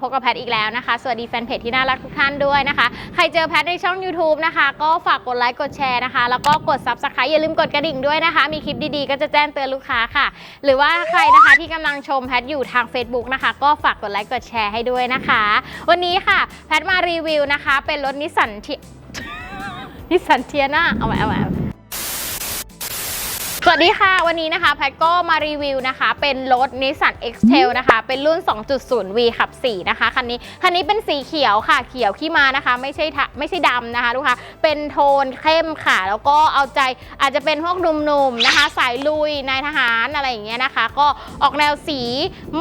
พบกับแพทอีกแล้วนะคะ สวัสดีแฟนเพจที่น่ารักทุกท่านด้วยนะคะ ใครเจอแพทในช่อง YouTube นะคะ ก็ฝากกดไลค์กดแชร์นะคะ แล้วก็กด Subscribe อย่าลืมกดกระดิ่งด้วยนะคะ มีคลิปดีๆ ก็จะแจ้งเตือนลูกค้าค่ะ หรือว่าใครนะคะที่กำลังชมแพทอยู่ทาง Facebook นะคะ ก็ฝากกดไลค์กดแชร์ให้ด้วยนะคะ วันนี้ค่ะแพทมารีวิวนะคะ เป็นรถนิสสันที่นิสสันเทียนาเอาไว้เอาไว้ ว้สวัสดีค่ะ วันนี้นะคะแพทก็มารีวิวนะคะ เป็นรถ Nissan X-Trail นะคะ เป็นรุ่น 2.0V ขับ 4 นะคะ คันนี้ คันนี้เป็นสีเขียวค่ะ เขียวขี้มานะคะ ไม่ใช่ไม่ใช่ดำนะคะลูกค้า เป็นโทนเข้มค่ะ แล้วก็เอาใจอาจจะเป็นพวกหนุ่มๆนะคะ สายลุย นายทหารอะไรอย่างเงี้ยนะคะ ก็ออกแนวสี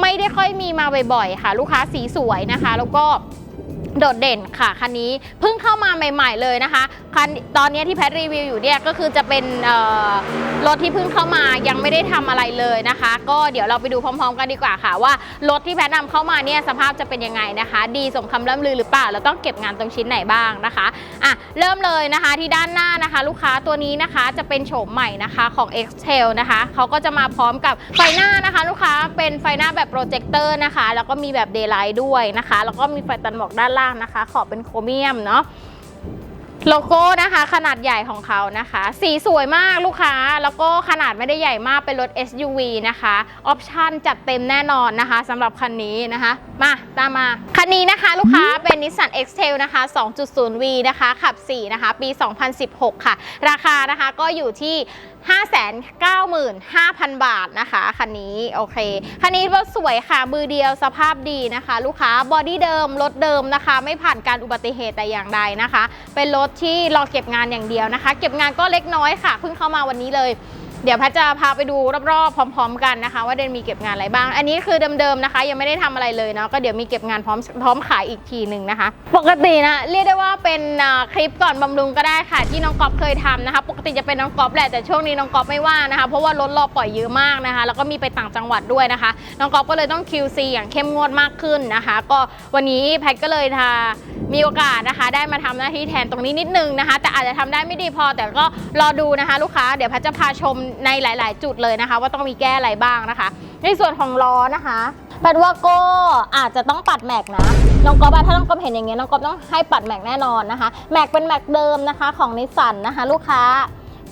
ไม่ได้ค่อยมีมาบ่อยๆ ค่ะ ลูกค้าสีสวยนะคะ แล้วก็ โดดเด่นค่ะคันนี้เพิ่งเข้ามาใหม่ ๆ เลยนะคะคันตอนนี้ที่แพทรีวิวอยู่เนี่ยก็คือจะเป็นรถที่เพิ่งเข้ามายังไม่ได้ทำอะไรเลยนะคะ ก็เดี๋ยวเราไปดูพร้อม ๆ กันดีกว่าค่ะ ว่ารถที่แพทนำเข้ามาเนี่ยสภาพจะเป็นยังไงนะคะ ดีสมคำล่ำลือหรือเปล่าเราต้องเก็บงานตรงชิ้นไหนบ้างนะคะอะเริ่มเลยนะคะที่ด้านหน้านะคะ ลูกค้าตัวนี้นะคะจะเป็นโฉมใหม่นะคะของ x t a i l นะคะเขาก็จะมาพร้อมกับไฟหน้านะคะ ลูกค้าเป็นไฟหน้าแบบโปรเจคเตอร์นะคะ แล้วก็มีแบบเดย์ไลท์ด้วยนะคะ แล้วก็มีไฟตัดหมอกด้านล่างนะคะ ขอบเป็นโครเมียมเนาะโลโก้นะคะขนาดใหญ่ของเขานะคะ สีสวยมากลูกค้า แล้วก็ขนาดไม่ได้ใหญ่มากเป็นรถ SUV นะคะออปชั่นจัดเต็มแน่นอนนะคะสำหรับคันนี้นะคะ มาตามมา คันนี้นะคะลูกค้าเป็น Nissan X-Trail นะคะ 2.0V นะคะ ขับ 4 นะคะ ปี 2016 ค่ะ ราคานะคะก็อยู่ที่595,000 บาทนะคะ คันนี้โอเค คันนี้รถสวยค่ะมือเดียวสภาพดีนะคะ ลูกค้าบอดี้เดิมรถเดิมนะคะ ไม่ผ่านการอุบัติเหตุแต่อย่างใดนะคะ เป็นรถที่รอเก็บงานอย่างเดียวนะคะ เก็บงานก็เล็กน้อยค่ะเพิ่งเข้ามาวันนี้เลย เดี๋ยวแพทย์จะพาไปดูรอบๆ พร้อม ๆ กันนะคะ ว่าเดนมีเก็บงานอะไรบ้าง อันนี้คือเดิมๆนะคะ ยังไม่ได้ทำอะไรเลยเนาะก็เดี๋ยวมีเก็บงานพร้อมพร้อมขายอีกทีหนึ่งนะคะ ปกตินะเรียกได้ว่าเป็นคลิปก่อนบำรุงก็ได้ค่ะ ที่น้องก๊อฟเคยทำนะคะ ปกติจะเป็นน้องก๊อฟแหละแต่ช่วงนี้น้องก๊อฟไม่ว่างนะคะ เพราะว่ารถรอปล่อยเยอะมากนะคะ แล้วก็มีไปต่างจังหวัดด้วยนะคะ น้องก๊อฟก็เลยต้อง QC อย่างเข้มงวดมากขึ้นนะคะ ก็วันนี้แพทก็เลยทา มีโอกาสนะคะ ได้มาทำหน้าที่แทนตรงนี้นิดนึงนะคะ แต่อาจจะทำได้ไม่ดีพอ แต่ก็รอดูนะคะ ลูกค้าเดี๋ยวพทย์จะพาชมในหลาย ๆ จุดเลยนะคะ ว่าต้องมีแก้อะไรบ้างนะคะ ในส่วนของล้อนะคะแพทว่าก็อาจจะต้องปัดแม็กนะน้องก๊อฟถ้าน้องก๊อฟเห็นอย่างเงี้ยน้องก๊อฟต้องให้ปัดแม็กแน่นอนนะคะ แม็กเป็นแม็กเดิมนะคะ ของนิสสันนะคะ ลูกค้า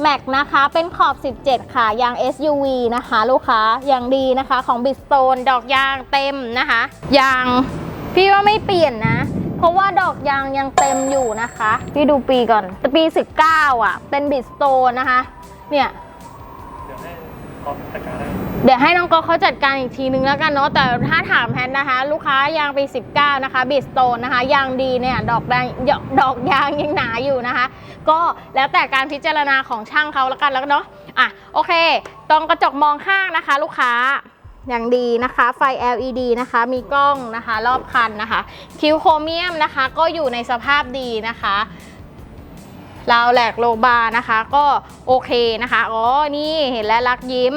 แม็กนะคะเป็นขอบ 17 ค่ะ ยาง SUV นะคะ ลูกค้ายางดีนะคะ ของบิสโตนดอกยางเต็มนะคะ ยางพี่ว่าไม่เปลี่ยนนะ เพราะว่าดอกยางยังเต็มอยู่นะคะ พี่ดูปีก่อน แต่ปี 19 อะ เป็นบิสโตนนะคะ เนี่ยเดี๋ยวให้ก๊อฟจัดการได้เดี๋ยวให้น้องก็เขาจัดการอีกทีนึงแล้วกันเนาะแต่ถ้าถามแพนนะคะ ลูกค้ายางปี 19 นะคะบิสโตนนะคะยางดีเนี่ยดอกแดงดอกยางยังหนาอยู่นะคะ ก็แล้วแต่การพิจารณาของช่างเขาแล้วกันแล้วเนาะอะโอเค ตรงกระจกมองข้างนะคะ ลูกค้า อย่างดีนะคะ ไฟ LED นะคะ มีกล้องนะคะ รอบคันนะคะ คิวโครเมียมนะคะ ก็อยู่ในสภาพดีนะคะราวแหลกโลบาร์นะคะ ก็โอเคนะคะ อ๋อ นี่เห็นแล้วรักยิ้ม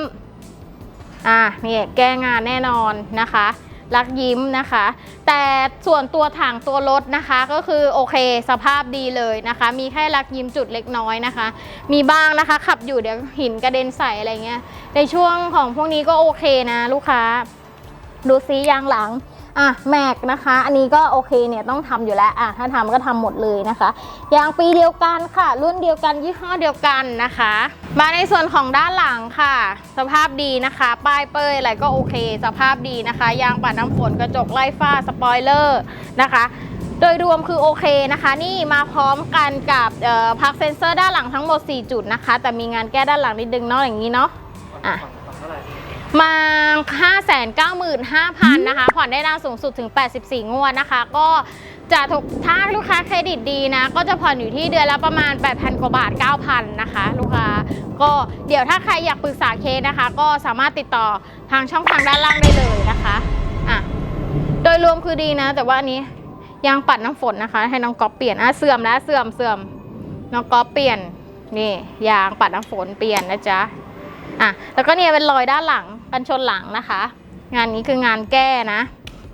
อะ นี่แก้งานแน่นอนนะคะ รักยิ้มนะคะ แต่ส่วนตัวถังตัวรถนะคะก็คือโอเคสภาพดีเลยนะคะ มีแค่รักยิ้มจุดเล็กน้อยนะคะ มีบ้างนะคะ ขับอยู่เดี๋ยวหินกระเด็นใส่อะไรเงี้ยในช่วงของพวกนี้ก็โอเคนะลูกค้า ดูซียางหลัง อะแม็กนะคะ อันนี้ก็โอเคเนี่ยต้องทำอยู่แล้วอะถ้าทำก็ทำหมดเลยนะคะยางปีเดียวกันค่ะ รุ่นเดียวกันยี่ห้อเดียวกันนะคะ มาในส่วนของด้านหลังค่ะ สภาพดีนะคะ ป้ายเป้ยอะไรก็โอเค สภาพดีนะคะ ยางปัดน้ำฝนกระจกไล่ฟ้าสปอยเลอร์นะคะโดยรวมคือโอเคนะคะ นี่มาพร้อมกันกับพักเซนเซอร์ด้านหลังทั้งหมด 4 จุดนะคะ แต่มีงานแก้ด้านหลังนิดนึงเนาะอย่างนี้เนาะอะ มา 595,000นะคะ ผ่อนได้นานสูงสุดถึง 84 งวดนะคะ ก็จะถูกถ้าลูกค้าเครดิตดีนะ ก็จะผ่อนอยู่ที่เดือนละประมาณ 8,000 กว่าบาท 9,000 นะคะ ลูกค้า ก็เดี๋ยวถ้าใครอยากปรึกษาเคสนะคะ ก็สามารถติดต่อทางช่องทางด้านล่างได้เลยนะคะอะโดยรวมคือดีนะ แต่ว่าอันนี้ยางปัดน้ำฝนนะคะ ให้น้องก๊อฟเปลี่ยนอะเสื่อมแล้วเสื่อมเสื่อมน้องก๊อฟเปลี่ยนนี่ยางปัดน้ำฝนเปลี่ยนนะจ๊ะอะแล้วก็เนี่ยเป็นรอยด้านหลัง กันชนหลังนะคะ งานนี้คืองานแก้นะ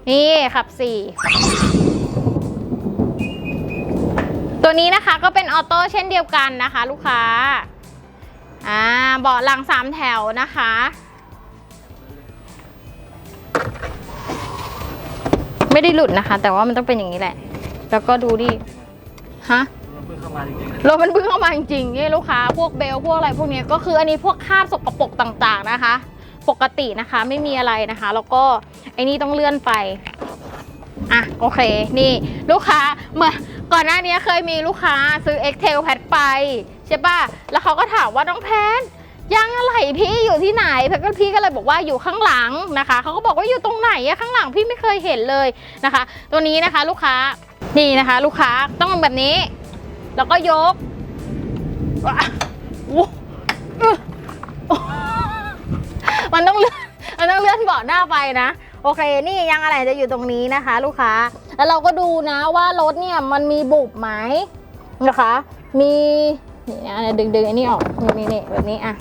นี่ขับสี่ตัวนี้นะคะก็เป็นออโต้เช่นเดียวกันนะคะ ลูกค้าอ่าเบาะหลังสามแถวนะคะไม่ได้หลุดนะคะ แต่ว่ามันต้องเป็นอย่างนี้แหละ แล้วก็ดูดิฮะมันเพิ่งเข้ามาจริงรถมันเพิ่งเข้ามาจริงๆนี่ลูกค้า พวกเบลพวกอะไรพวกนี้ก็คืออันนี้พวกคาบสกปรกต่างๆนะคะ ปกตินะคะ ไม่มีอะไรนะคะ แล้วก็ไอ้นี่ต้องเลื่อนไปอะโอเค นี่ลูกค้าเมื่อก่อนหน้านี้เคยมีลูกค้าซื้อ Excel แพทไป ใช่ป่ะ แล้วเขาก็ถามว่าน้องแพทยางอะไรพี่อยู่ที่ไหนแพทก็พี่ก็เลยบอกว่าอยู่ข้างหลังนะคะเขาก็บอกว่าอยู่ตรงไหนอะข้างหลังพี่ไม่เคยเห็นเลยนะคะ ตัวนี้นะคะลูกค้านี่นะคะ ลูกค้าต้องแบบนี้ แล้วก็ยกว้าโอ้อื้อ มันต้องเลื่อนมันต้องเลื่อนเบาะหน้าไปนะ โอเค นี่ยังอะไรจะอยู่ตรงนี้นะคะ ลูกค้า แล้วเราก็ดูนะว่ารถเนี่ยมันมีบุบไหมนะคะ มีนี่นะดึงดึงอันนี้ออกนี่นี่แบบนี้อะ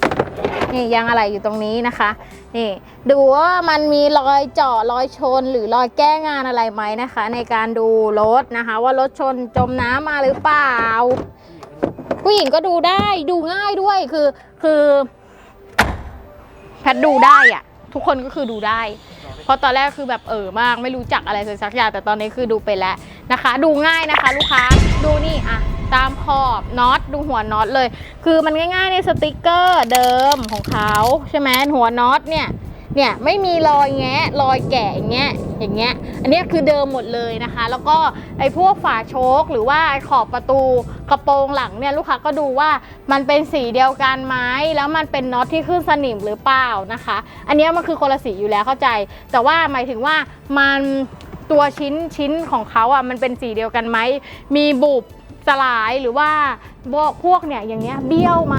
นี่ยางอะไรอยู่ตรงนี้นะคะ นี่ดูว่ามันมีรอยเจาะรอยชนหรือรอยแก้งานอะไรไหมนะคะ ในการดูรถนะคะ ว่ารถชนจมน้ำมาหรือเปล่า ผู้หญิงก็ดูได้ดูง่ายด้วยคือคือ พทดูได้อะทุกคนก็คือดูได้ เพราะตอนแรกคือแบบเออมากไม่รู้จักอะไรสักอย่างแต่ตอนนี้คือดูไปแล้วนะคะ ดูง่ายนะคะ ลูกค้าดูนี่อะตามขอบน็อตดูหัวน็อตเลย คือมันง่ายๆในสติกเกอร์เดิมของเขาใช่ไหมหัวน็อตเนี่ย เนี่ยไม่มีรอยแงะรอยแกะอย่างเงี้ยอย่างเงี้ยอันนี้คือเดิมหมดเลยนะคะ แล้วก็ไอ้พวกฝาโชคหรือว่าขอบประตูกระโปรงหลังเนี่ยลูกค้าก็ดูว่ามันเป็นสีเดียวกันไหมแล้วมันเป็นน็อตที่ขึ้นสนิมหรือเปล่านะคะ อันนี้มันคือคนละสีอยู่แล้วเข้าใจ แต่ว่าหมายถึงว่ามันตัวชิ้นชิ้นของเขาอะมันเป็นสีเดียวกันไหมมีบุบสลายหรือว่าพวกพวกเนี่ยอย่างเงี้ยเบี้ยวไหม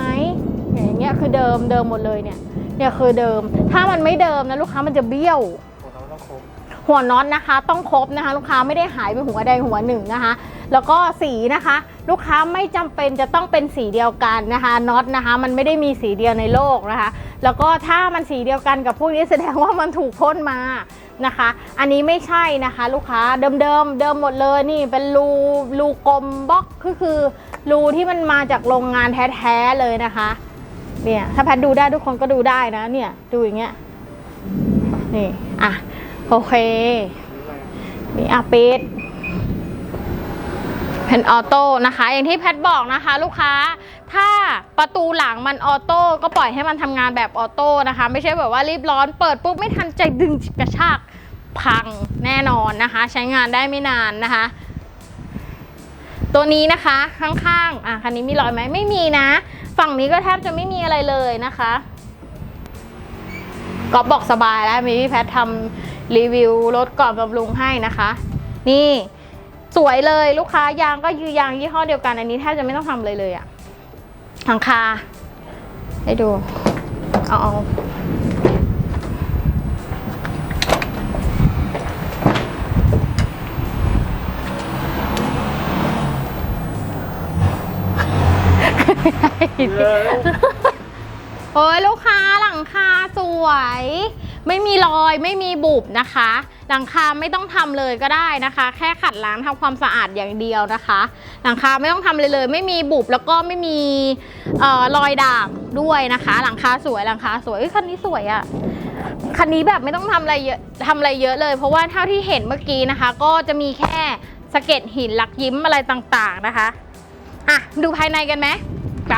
คือเดิมเดิมหมดเลยเนี่ยเนี่ยคือเดิม ถ้ามันไม่เดิมนะลูกค้ามันจะเบี้ยวผมเราต้องครบหัวน็อตนะคะ ต้องครบนะคะ ลูกค้าไม่ได้หายไปหัวใดหัวหนึ่งนะคะ แล้วก็สีนะคะ ลูกค้าไม่จำเป็นจะต้องเป็นสีเดียวกันนะคะน็อตนะคะ มันไม่ได้มีสีเดียวในโลกนะคะ แล้วก็ถ้ามันสีเดียวกันกับพวกนี้แสดงว่ามันถูกพ่นมานะคะ อันนี้ไม่ใช่นะคะ ลูกค้าเดิมเดิมเดิมหมดเลยนี่เป็นรูรูกลมบล็อกก็คือรูที่มันมาจากโรงงานแท้ๆเลยนะคะ เนี่ย ถ้าแพทดูได้ทุกคนก็ดูได้นะ เนี่ย ดูอย่างเงี้ย นี่ อะ โอเค นี่อะปิดแผ่นออโต้นะคะ อย่างที่แพทบอกนะคะ ลูกค้า ถ้าประตูหลังมันออโต้ก็ปล่อยให้มันทำงานแบบออโต้นะคะ ไม่ใช่แบบว่ารีบร้อนเปิดปุ๊บไม่ทันใจดึงกระชากพังแน่นอนนะคะ ใช้งานได้ไม่นานนะคะ ตัวนี้นะคะข้างๆอะคันนี้มีรอยไหมไม่มีนะ ฝั่งนี้ก็แทบจะไม่มีอะไรเลยนะคะก็บอกสบายแล้วมีพี่แพททำรีวิวรถก่อนบำรุงให้นะคะ นี่สวยเลยลูกค้ายางก็ยือยางยี่ห้อเดียวกันอันนี้แทบจะไม่ต้องทำเลยเลยอะหลังคาให้ดูเอาเอา โอ้ยลูกค้าหลังคาสวย ไม่มีรอยไม่มีบุบนะคะ หลังคาไม่ต้องทำเลยก็ได้นะคะ แค่ขัดล้างทำความสะอาดอย่างเดียวนะคะ หลังคาไม่ต้องทำเลยเลย ไม่มีบุบแล้วก็ไม่มีออรอยด่างด้วยนะคะ หลังคาสวยหลังคาสวยเอ้ยคันนี้สวยอะ่ะคันนี้แบบไม่ต้องทำอะไรเยอะทำอะไรเยอะเลย เพราะว่าเท่าที่เห็นเมื่อกี้นะคะ ก็จะมีแค่สะเก็ดหินลักยิ้มอะไรต่างๆนะคะอะดูภายในกันไหม ไป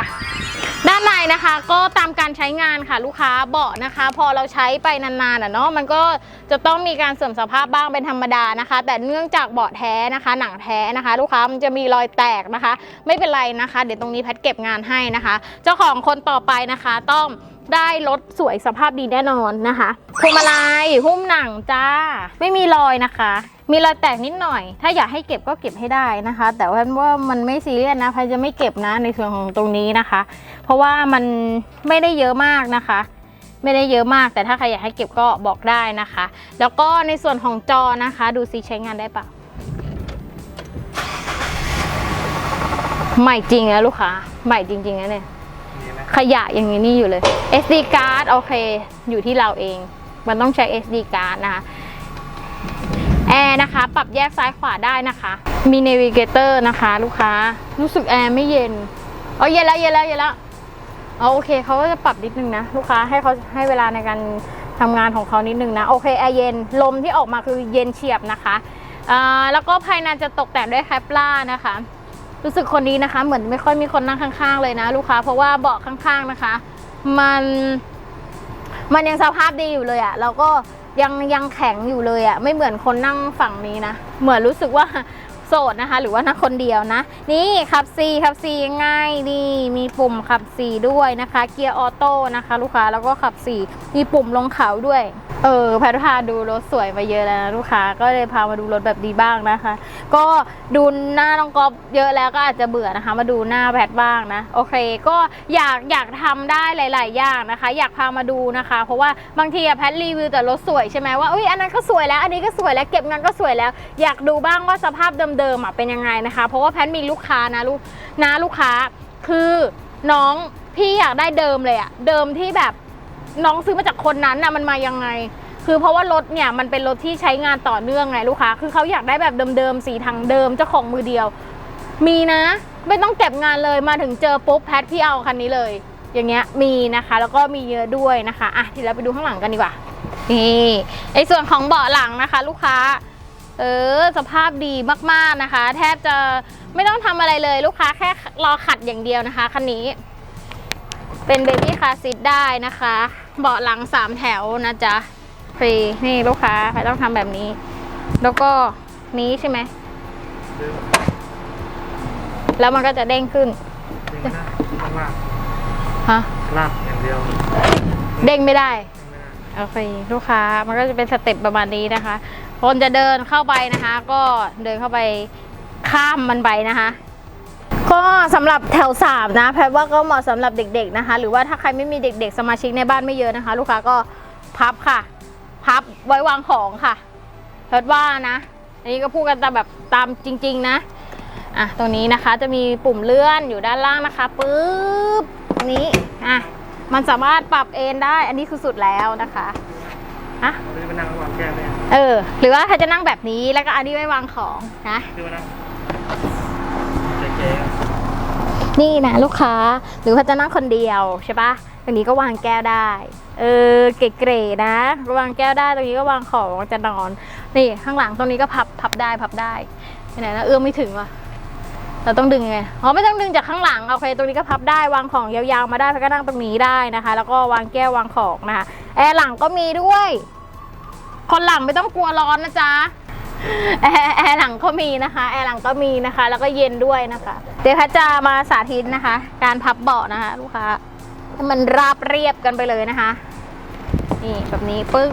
ด้านในนะคะก็ตามการใช้งานค่ะลูกค้าเบาะนะคะ พอเราใช้ไปนานๆอะเนาะมันก็จะต้องมีการเสื่อมสภาพบ้างเป็นธรรมดานะคะ แต่เนื่องจากเบาะแท้นะคะ หนังแท้นะคะ ลูกค้ามันจะมีรอยแตกนะคะ ไม่เป็นไรนะคะ เดี๋ยวตรงนี้แพทเก็บงานให้นะคะ เจ้าของคนต่อไปนะคะต้องได้รถสวยสภาพดีแน่นอนนะคะพวงมาลัยหุ้มหนังจ้า ไม่มีรอยนะคะ มีรอยแตกนิดหน่อย ถ้าอยากให้เก็บก็เก็บให้ได้นะคะ แต่ว่าว่ามันไม่ซีเรียสนะพายจะไม่เก็บนะในส่วนของตรงนี้นะคะ เพราะว่ามันไม่ได้เยอะมากนะคะ ไม่ได้เยอะมาก แต่ถ้าใครอยากให้เก็บก็บอกได้นะคะ แล้วก็ในส่วนของจอนะคะ ดูซิใช้งานได้ปะใหม่จริงนะลูกค้าใหม่จริงๆนะเนี่ยมีไหมขยะอย่างนี้นี่อยู่เลย SD card โอเค อยู่ที่เราเอง มันต้องใช้ SD card นะคะ แอร์นะคะ ปรับแยกซ้ายขวาได้นะคะ มี navigator นะคะ ลูกค้า รู้สึกแอร์ไม่เย็นอ๋อเย็นแล้วเย็นแล้วเย็นแล้วอ๋อโอเคเขาก็จะปรับนิดนึงนะ ลูกค้าให้เขาให้เวลาในการทำงานของเขานิดนึงนะ โอเคแอร์เย็น ลมที่ออกมาคือเย็นเฉียบนะคะอ่าแล้วก็ภายในจะตกแต่งด้วยแคปล่านะคะ รู้สึกคนนี้นะคะ เหมือนไม่ค่อยมีคนนั่งข้าง ๆ เลยนะ ลูกค้า เพราะว่าเบาะข้างๆนะคะ มันมันยังสภาพดีอยู่เลยอะแล้วก็ ยังยังแข็งอยู่เลยอะไม่เหมือนคนนั่งฝั่งนี้นะ เหมือนรู้สึกว่าโสดนะคะ หรือว่านั่งคนเดียวนะ นี่ขับซีขับซีง่ายนี่มีปุ่มขับซีด้วยนะคะ เกียร์ออโต้นะคะ ลูกค้าแล้วก็ขับซีมีปุ่มลงเขาด้วยเออแพทพาดูรถสวยมาเยอะแล้วนะลูกค้าก็เลยพามาดูรถแบบดีบ้างนะคะ ก็ดูหน้าน้องกอบเยอะแล้วก็อาจจะเบื่อนะคะ มาดูหน้าแพทบ้างนะ โอเค ก็อยากอยากทำได้หลาย ๆ อย่างนะคะ อยากพามาดูนะคะ เพราะว่าบางทีอะแพทรีวิวแต่รถสวยใช่ไหมว่าอุ้ยอันนั้นก็สวยแล้วอันนี้ก็สวยแล้วเก็บเงานก็สวยแล้ว อยากดูบ้างว่าสภาพเดิมๆอะเป็นยังไงนะคะ เพราะว่าแพทมีลูกค้านะลูกนะลูกค้าคือน้องพี่อยากได้เดิมเลยอะเดิมที่แบบ น้องซื้อมาจากคนนั้นน่ะมันมายังไง คือเพราะว่ารถเนี่ยมันเป็นรถที่ใช้งานต่อเนื่องไงลูกค้า คือเขาอยากได้แบบเดิมๆสีทางเดิมเจ้าของมือเดียว มีนะ ไม่ต้องเก็บงานเลยมาถึงเจอปุ๊บแพทพี่เอาคันนี้เลย อย่างเงี้ยมีนะคะ แล้วก็มีเยอะด้วยนะคะอะทีเราไปดูข้างหลังกันดีกว่านี่ในส่วนของเบาะหลังนะคะ ลูกค้าเออสภาพดีมากๆนะคะ แทบจะไม่ต้องทำอะไรเลยลูกค้าแค่รอขัดอย่างเดียวนะคะคันนี้ เป็นเบบี้คาร์ซีทได้นะคะ เบาะหลังสามแถวนะจ๊ะฟรีนี่ลูกค้าใครต้องทำแบบนี้ แล้วก็นี้ใช่ไหมดึงแล้วมันก็จะเด้งขึ้นดึงไม่ได้ต้องลากฮะลากอย่างเดียว เด้งไม่ได้ดึงไม่ได้โอเคลูกค้ามันก็จะเป็นสเต็ปประมาณนี้นะคะ คนจะเดินเข้าไปนะคะ ก็เดินเข้าไปข้ามมันไปนะคะ ก็สำหรับแถวสามนะ แพทย์ว่าก็เหมาะสำหรับเด็กๆนะคะ หรือว่าถ้าใครไม่มีเด็กๆ สมาชิกในบ้านไม่เยอะนะคะ ลูกค้าก็พับค่ะ พับไว้วางของค่ะแพทย์ว่านะ อันนี้ก็พูดกันตามแบบตามจริง ๆนะอะตรงนี้นะคะจะมีปุ่มเลื่อนอยู่ด้านล่างนะคะปึ๊บนี้อะมันสามารถปรับเอนได้ อันนี้คือสุดแล้วนะคะอะเราจะไปนั่งระหว่างแก้มเนี่ยเออ หรือว่าถ้าจะนั่งแบบนี้แล้วก็อันนี้ไว้วางของนะคือมานั่งเก๋ นี่นะลูกค้าหรือว่าจะนั่งคนเดียวใช่ปะตรงนี้ก็วางแก้วได้ เออเก๋ๆนะวางแก้วได้ตรงนี้ก็วางของจะนอน นี่ข้างหลังตรงนี้ก็พับพับได้พับได้ไปไหนนะเอื้อมไม่ถึงว่ะเราต้องดึงไงอ๋อไม่ต้องดึงจากข้างหลังโอเคตรงนี้ก็พับได้วางของยาวๆมาได้แล้วก็นั่งตรงนี้ได้นะคะ แล้วก็วางแก้ววางของนะคะแอร์หลังก็มีด้วย คนหลังไม่ต้องกลัวร้อนนะจ๊ะ แอร์แอร์หลังก็มีนะคะ แอร์หลังก็มีนะคะ แล้วก็เย็นด้วยนะคะ เดี๋ยวแพทย์จะมาสาธิตนะคะ การพับเบาะนะคะ ลูกค้าให้มันราบเรียบกันไปเลยนะคะ นี่แบบนี้ปึ้ง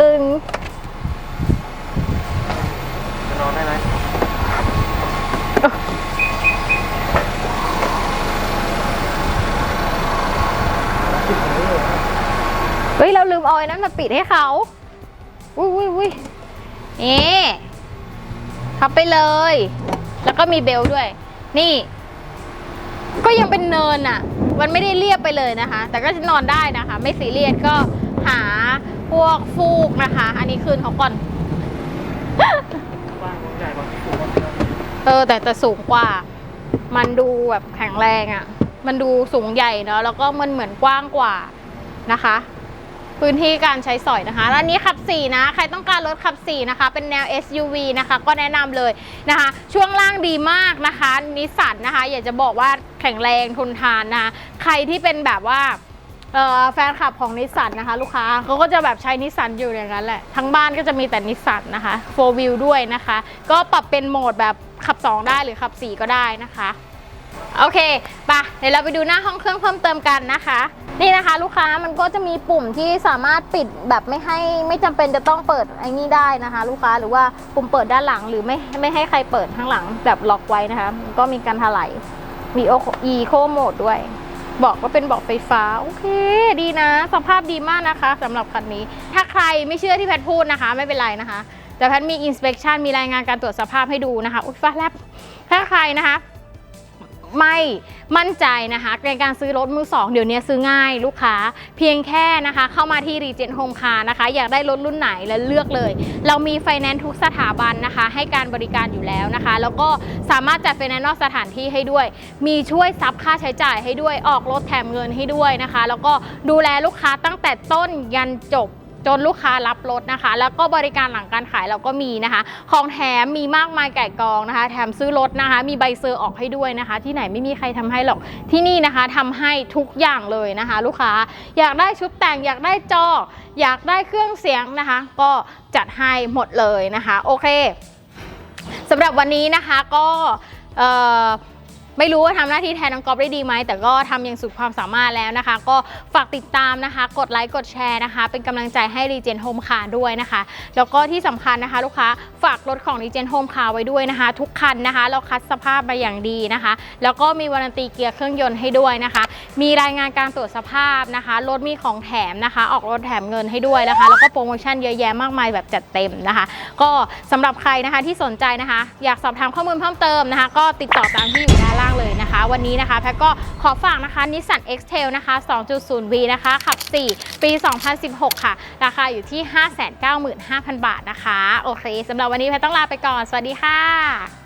ปึ้งๆจะนอนได้ไหมเฮ้ย เราลืมเอาไอ้นั้นมาปิดให้เขา อุ้ยอุ้ยอุ้ยนี่พับไปเลย แล้วก็มีเบลต์ด้วย นี่ ก็ยังเป็นเนินอะ มันไม่ได้เรียบไปเลยนะคะ แต่ก็จะนอนได้นะคะ ไม่ซีเรียสก็หาพวกฟูกนะคะ อันนี้คืนเขาก่อนว่างใหญ่กว่าที่สูงเออ แต่แต่สูงกว่า มันดูแบบแข็งแรงอะ่ะ มันดูสูงใหญ่เนาะแล้วก็มันเหมือนกว้างกว่านะคะ พื้นที่การใช้สอยนะคะแล้วนนี้ขับ 4 นะ ใครต้องการรถขับ 4 นะคะ เป็นแนว SUV นะคะ ก็แนะนำเลยนะคะ ช่วงล่างดีมากนะคะนิสสันนะคะ อยากจะบอกว่าแข็งแรงทนทานนะคะ ใครที่เป็นแบบว่าแฟนคลับของนิสสันนะคะ ลูกค้าเขาก็จะแบบใช้นิสสันอยู่อย่างนั้นแหละ ทั้งบ้านก็จะมีแต่นิสสันนะคะโฟวิลด้วยนะคะ ก็ปรับเป็นโหมดแบบขับ 2 ได้หรือขับ 4 ก็ได้นะคะ โอเคปะเดี๋ยวเราไปดูหน้าห้องเครื่องเพิ่มเติมกันนะคะ นี่นะคะ ลูกค้ามันก็จะมีปุ่มที่สามารถปิดแบบไม่ให้ไม่จำเป็นจะต้องเปิดไอ้นี่ได้นะคะ ลูกค้าหรือว่าปุ่มเปิดด้านหลัง หรือไม่ไม่ให้ใครเปิดข้างหลังแบบล็อกไว้นะคะ ก็มีการถลายมีโออีโคโหมดด้วย บอกว่าเป็นบอกไฟฟ้า โอเค ดีนะ สภาพดีมากนะคะสำหรับคันนี้ ถ้าใครไม่เชื่อที่แพทพูดนะคะ ไม่เป็นไรนะคะแต่แพทมีอินสเป t ชันมีรายงานการตรวจสภาพให้ดูนะคะ อุ๊ยฟ้าแลบถ้าใครนะคะ ไม่มั่นใจนะคะในการซื้อรถมือสองเดี๋ยวนี้ซื้อง่ายลูกค้า เพียงแค่นะคะเข้ามาที่ Regent Home Car นะคะ อยากได้รถรุ่นไหนแล้วเลือกเลย เรามีไฟแนนซ์ทุกสถาบันนะคะ ให้การบริการอยู่แล้วนะคะ แล้วก็สามารถจัดไฟแนนซ์นอกสถานที่ให้ด้วย มีช่วยซับค่าใช้จ่ายให้ด้วยออกรถแถมเงินให้ด้วยนะคะ แล้วก็ดูแลลูกค้าตั้งแต่ต้นยันจบ จนลูกค้ารับรถนะคะ แล้วก็บริการหลังการขายเราก็มีนะคะ ของแถมมีมากมายไก่กองนะคะ แถมซื้อรถนะคะ มีใบเซอร์ออกให้ด้วยนะคะ ที่ไหนไม่มีใครทำให้หรอกที่นี่นะคะทำให้ทุกอย่างเลยนะคะ ลูกค้าอยากได้ชุดแต่งอยากได้จอ อยากได้เครื่องเสียงนะคะ ก็จัดให้หมดเลยนะคะ โอเคสำหรับวันนี้นะคะก็เอ่อ ไม่รู้ว่าทำหน้าที่แทนน้องก๊อฟได้ดีไหมแต่ก็ทำอย่างสุดความสามารถแล้วนะคะ ก็ฝากติดตามนะคะ กดไลค์กดแชร์นะคะ เป็นกำลังใจให้ r e g e n Home Car ด้วยนะคะ แล้วก็ที่สำคัญนะคะ ลูกค้าฝากรถของ r e g e n Home Car ไว้ด้วยนะคะ ทุกคันนะคะ เราคัดสภาพมาอย่างดีนะคะ แล้วก็มีวารันตีเกียร์เครื่องยนต์ให้ด้วยนะคะ มีรายงานการตรวจสภาพนะคะรถมีของแถมนะคะ ออกรถแถมเงินให้ด้วยนะคะ แล้วก็โปรโมชั่นเยอะแยะมากมายแบบจัดเต็มนะคะ ก็สำหรับใครนะคะที่สนใจนะคะ อยากสอบถามข้อมูลเพิ่มเติมนะคะ ก็ติดต่อตามที่อยู่ด้านล่างเลยนะคะ วันนี้นะคะแพทก็ขอฝากนะคะ Nissan X-Trail นะคะ 2.0V นะคะ ขับ 4 ปี 2016 ค่ะ ราคาอยู่ที่ 595,000 บาทนะคะ โอเคสำหรับวันนี้แพทต้องลาไปก่อน สวัสดีค่ะ